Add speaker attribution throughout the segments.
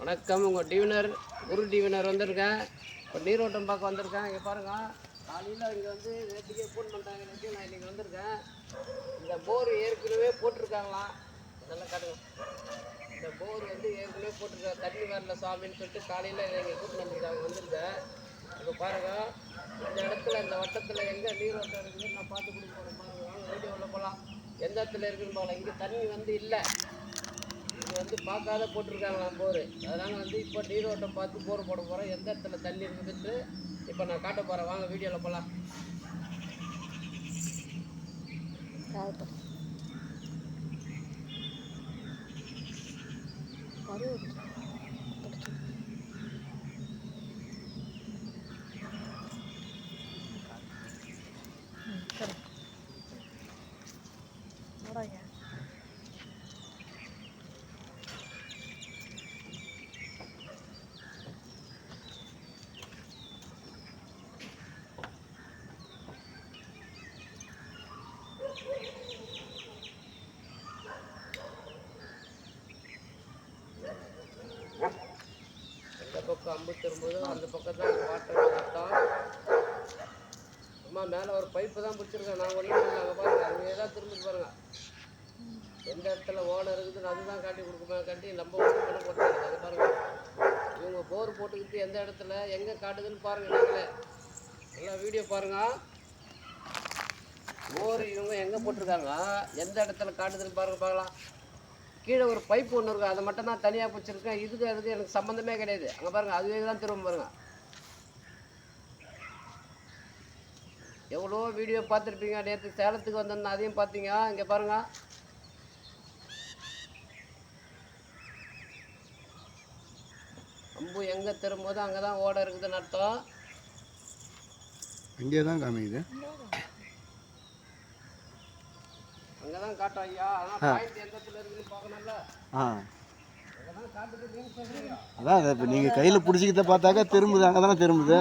Speaker 1: வணக்கம். உங்கள் டிவினர் குரு டிவினர் வந்திருக்கேன் இப்போ நீரோட்டம் பார்க்க வந்திருக்கேன். இங்கே பாருங்க. காலையில் இங்கே வந்து நேற்றுக்கே ஃபோன் பண்ணுறாங்க நேற்று நான் இன்றைக்கி வந்திருக்கேன். இந்த போர் ஏற்கனவே போட்டிருக்காங்களாம் இதெல்லாம் காட்டுங்க. இந்த போர் வந்து ஏற்கனவே போட்டிருக்காங்க தண்ணி வரல சாமின்னு சொல்லிட்டு காலையில் இங்கே கூட்டு வந்திருக்காங்க. வந்திருக்கேன் இப்போ பாருங்க. இந்த இடத்துல இந்த வட்டத்தில் எங்கே நீரோட்டம் இருக்குதுன்னு நான் பார்த்து கொடுக்க போகிறேன் பாருங்க. வாங்க வீடியோவில் போகலாம் எந்த இடத்துல இருக்குன்னு பார்க்கலாம். இங்கே தண்ணி வந்து இல்லை. வந்து பார்க்காத போட்டிருக்காங்களாம் போர் அதனால் வந்து இப்போ நீரோட்டம் பார்த்து போர் போட போகிறோம் எந்த இடத்துல தண்ணி இருக்குதுன்ட்டு இப்போ நான் காட்ட போகிறேன் வாங்க வீடியோவில் போகலாம் கருவு வரும்போது அந்த பக்கம் தான் வாட்டர் கட்டம் அம்மா மேலே ஒரு பைப்பு தான் பிடிச்சிருக்கேன் நான் ஒன்றும் நாங்கள் அங்கே பாருங்க அங்கே தான் திரும்பி பாருங்க. எந்த இடத்துல ஓடை இருக்குதுன்னு அதுதான் காட்டி கொடுக்குமா காட்டி நம்ம ஒன்றும் பண்ண போட்டாங்க. அது பாருங்க. இவங்க போர் போட்டுக்கிட்டு எந்த இடத்துல எங்கே காட்டுதுன்னு பாருங்கள் நீங்களே எல்லாம் வீடியோ பாருங்கள் போர் இவங்க எங்கே போட்டிருக்காங்க? எந்த இடத்துல காட்டுதுன்னு பாருங்க பார்க்கலாம். கீழே ஒரு பைப் ஒன்று இருக்கும் அதை மட்டும் தான் தனியாக பிடிச்சிருக்கேன். இதுக்கு அதுக்கு எனக்கு சம்மந்தமே கிடையாது. அங்கே பாருங்கள் அதுவே தான் திரும்ப பாருங்கள் எவ்வளோ வீடியோ பார்த்துருப்பீங்க. நேற்று சேலத்துக்கு வந்திருந்தேன் அதையும் பார்த்தீங்க. இங்கே பாருங்க. அம்பு எங்கே திரும்புதோ அங்கே தான் ஓட இருக்குதுன்னு அர்த்தம்.
Speaker 2: இங்கே தான் காமிக்குது
Speaker 1: அங்கே தான் காட்டும் ஐயா ஆனால் பாயிண்ட் எந்த இடத்துல இருக்குன்னு பார்க்கணும்ல
Speaker 2: ஆ. அதான் இப்போ நீங்கள் கையில் பிடிச்சிக்கிட்ட பார்த்தாக்கா திரும்புது அங்கே தானே திரும்புது.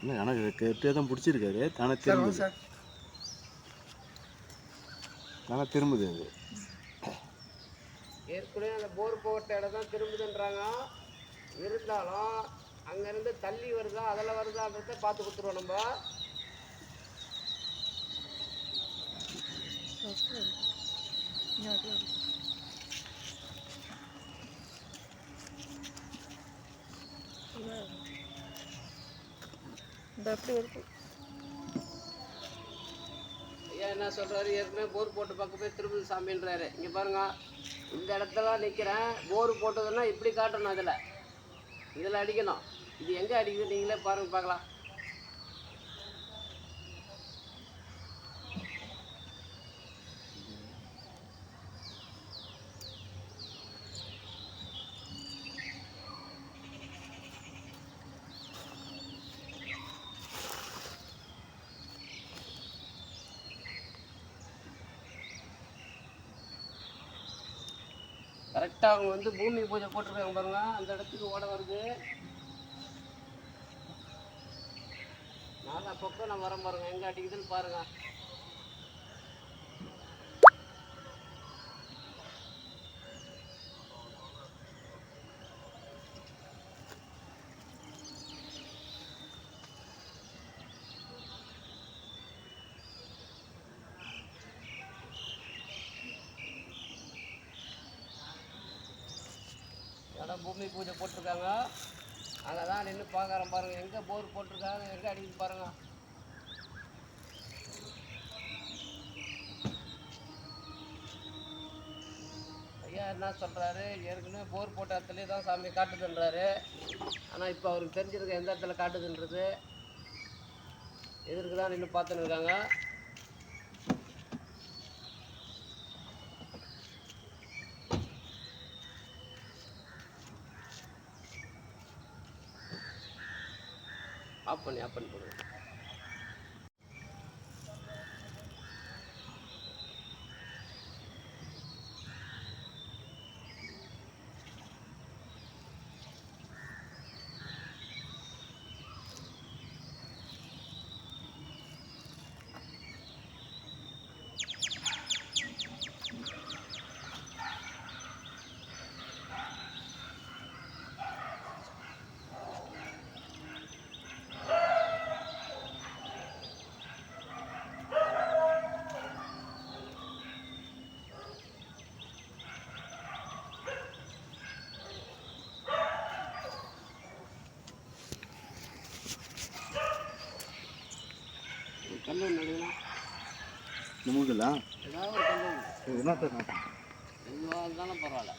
Speaker 2: இல்லை எனக்கு கெட்டே தான் பிடிச்சிருக்காரு. தானே திரும்புது. தானே திரும்புது அது.
Speaker 1: ஏற்கனவே அந்த போர் போட்ட இடம் தான் திரும்புதுன்றாங்க. இருந்தாலும் அங்கேருந்து தள்ளி வருதா அதில் வருதான்றத பார்த்து கொடுத்துருவோம் நம்ம. ஐயா என்ன சொல்கிறாரு ஏற்கனவே போர் போட்டு பக்கம் போய் திரும்புது சாமின்றாரு. இங்கே பாருங்க இந்த இடத்துல நிற்கிறேன் போர் போட்டதுன்னா இப்படி காட்டணும் அதில். இதில் அடிக்கணும். இது எங்கே அடிக்குது நீங்களே பாருங்கள் பார்க்கலாம். கரெக்டாக அவங்க வந்து பூமி பூஜை போட்டிருக்காங்க பாருங்க. அந்த இடத்துக்கு ஓட வருது. நாலா பக்கம் நான் வரேன் பாருங்க. எங்கே அடிக்குதுன்னு பாருங்க இடம் பூமி பூஜை போட்டிருக்காங்க. அங்கே தான் நின்று பார்க்குறேன் பாருங்கள் எங்கே போர் போட்டிருக்காங்க எங்கே அடிக்குது பாருங்கள் ஐயா என்ன சொல்கிறாரு ஏற்கனவே போர் போட்ட இடத்துலேயே தான் சாமி காட்டுதுன்றாரு. ஆனால் இப்போ அவருக்கு தெரிஞ்சிருக்க எந்த இடத்துல காட்டுதுன்றது எதிர்க்கு தான் நின்று பார்த்துன்னு இருக்காங்க. ஆஃப் பண்ணி ஆஃப் பண்ணி போடுவேன்
Speaker 2: மூடல
Speaker 1: ஒரு
Speaker 2: என்ன சார்
Speaker 1: பரவாயில்ல இருந்தாலும் பரவாயில்ல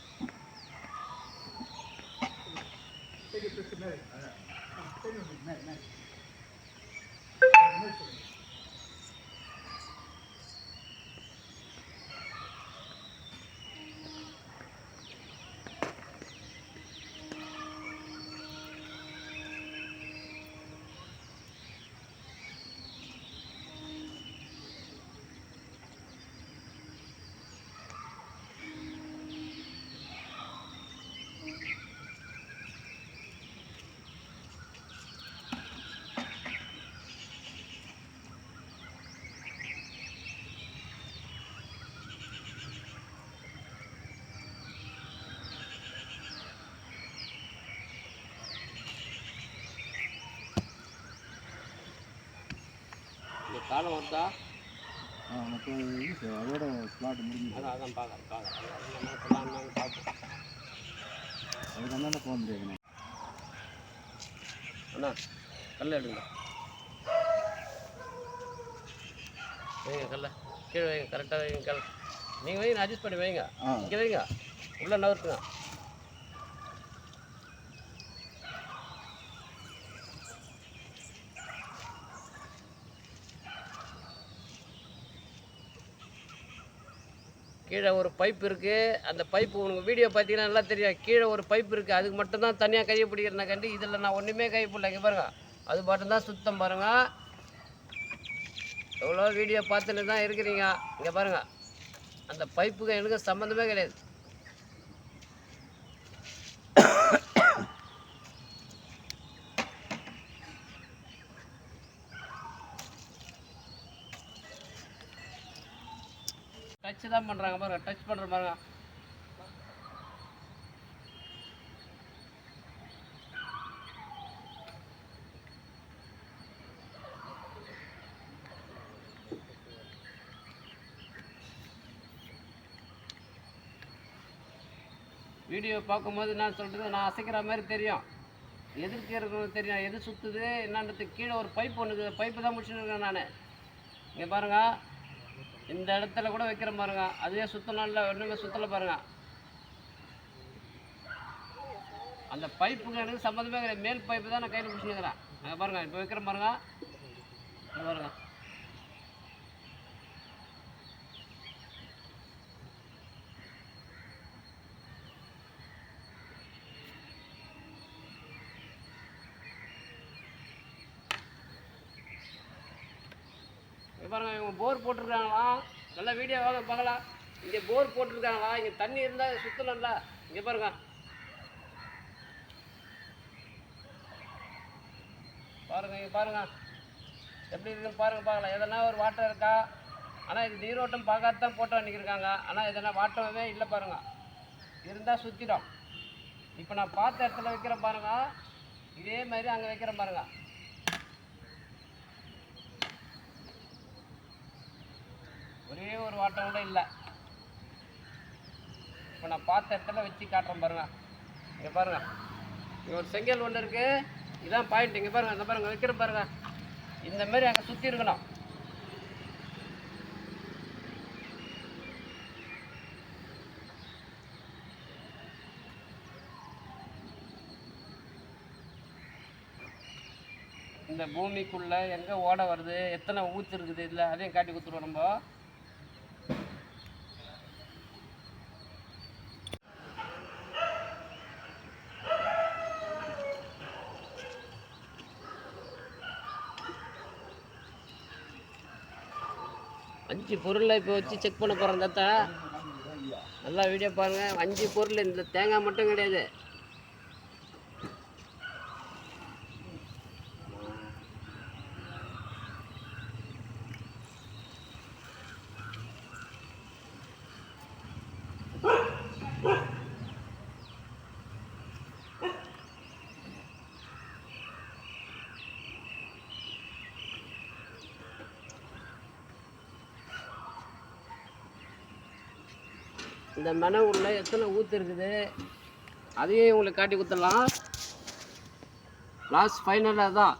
Speaker 1: காலம் வருதா
Speaker 2: அதோட ஸ்லாட் முடிஞ்சு
Speaker 1: அதான் அதான் பார்க்குறேன் பார்க்குறேன் பார்ப்போம்.
Speaker 2: அதுக்கு அந்தாண்ட போக முடியாதுண்ணே
Speaker 1: அண்ணா கல்ல எடுங்க. வைங்க கல்ல. கீழே வைங்க கரெக்டாக வைங்க கல். நீங்கள் வைங்க அட்ஜஸ்ட் பண்ணி வைங்க. இங்கே வைங்க. உள்ளே நகர்த்துங்க. கீழே ஒரு பைப் இருக்குது அந்த பைப்பு உனக்கு வீடியோ பார்த்தீங்கன்னா நல்லா தெரியும். கீழே ஒரு பைப் இருக்குது அதுக்கு மட்டும்தான் தனியாக கையை பிடிக்கிறேன் கண்டு. இதில் நான் ஒன்றுமே கை பிடில பாருங்க. அது மட்டும்தான் சுத்தம் பாருங்க. எவ்வளோ வீடியோ பார்த்துட்டு தான் இருக்கிறீங்க. இங்கே பாருங்க. அந்த பைப்புக்கு எனக்கு சம்மந்தமே கிடையாது. டச் தான் பண்ணுறாங்க பாருங்க டச் பண்ணுற பாருங்க வீடியோ பார்க்கும்போது நான் சொல்கிறது நான் அசைக்கிற மாதிரி தெரியும். எதிர்க்கு இருக்கிறது தெரியும். எது சுற்றுது என்னன்றது கீழே ஒரு பைப் ஒன்று பைப்பு தான் முடிச்சுட்டு இருக்கேன் நான். இங்கே பாருங்க. இந்த இடத்துல கூட வைக்கிற பாருங்க. அதுவே சுத்தலாம் இல்லை ஒன்றுமே சுத்தலை பாருங்க. அந்த பைப்புக்கு எனக்கு சம்மந்தமே கிடையாது. மேல் பைப்பு தான் நான் கையில் பிடிச்சினுக்கிறேன் அங்கே பாருங்க இப்போ வைக்கிற பாருங்க. பாருங்க. பாருங்க இவங்க போர் போட்டிருக்காங்களா? நல்லா வீடியோ வாங்க பார்க்கலாம். இங்கே போர் போட்டிருக்காங்களா? இங்கே தண்ணி இருந்தால் சுத்தணும்ல. இங்கே பாருங்க. பாருங்க இங்கே பாருங்க. எப்படி இருக்குன்னு பாருங்க பார்க்கலாம். எதனா ஒரு வாட்டம் இருக்கா? ஆனால் இது நீரோட்டம் பார்க்காத தான் போட்டோ அன்றைக்கிருக்காங்க ஆனால் எதனா வாட்டமே இல்லை பாருங்க. இருந்தால் சுற்றிடும் இப்போ நான் பார்த்த இடத்துல வைக்கிறேன் பாருங்க. இதே மாதிரி அங்கே வைக்கிறேன் பாருங்க. ஒரு வாட்டம் கூட இல்லை. இப்போ நான் பார்த்த இடத்துல வச்சு காட்டுறேன் பாருங்க. இங்கே பாருங்க. இங்கே ஒரு செங்கல் ஒன்று இருக்குது இதான் பாயிண்ட் இங்கே பாருங்க. இந்த பாருங்க. வைக்கிற பாருங்க. இந்த மாதிரி அங்கே சுற்றி இருக்கணும். இந்த பூமிக்குள்ளே எங்கே ஓட வருது? எத்தனை ஊற்று இருக்குது? இதில் அதையும் காட்டி கொடுத்துருவோம் நம்ம. அஞ்சு பொருளை இப்போ வச்சு செக் பண்ண போகிறோம் தாத்தா. நல்லா வீடியோ பாருங்கள் அஞ்சு பொருள் இந்த தேங்காய் மட்டும் கிடையாது. இந்த மென உள்ள எத்தனை ஊத்து இருக்குது அதையும் உங்களுக்கு காட்டி கொடுத்துடலாம். லாஸ்ட் ஃபைனலாக தான்.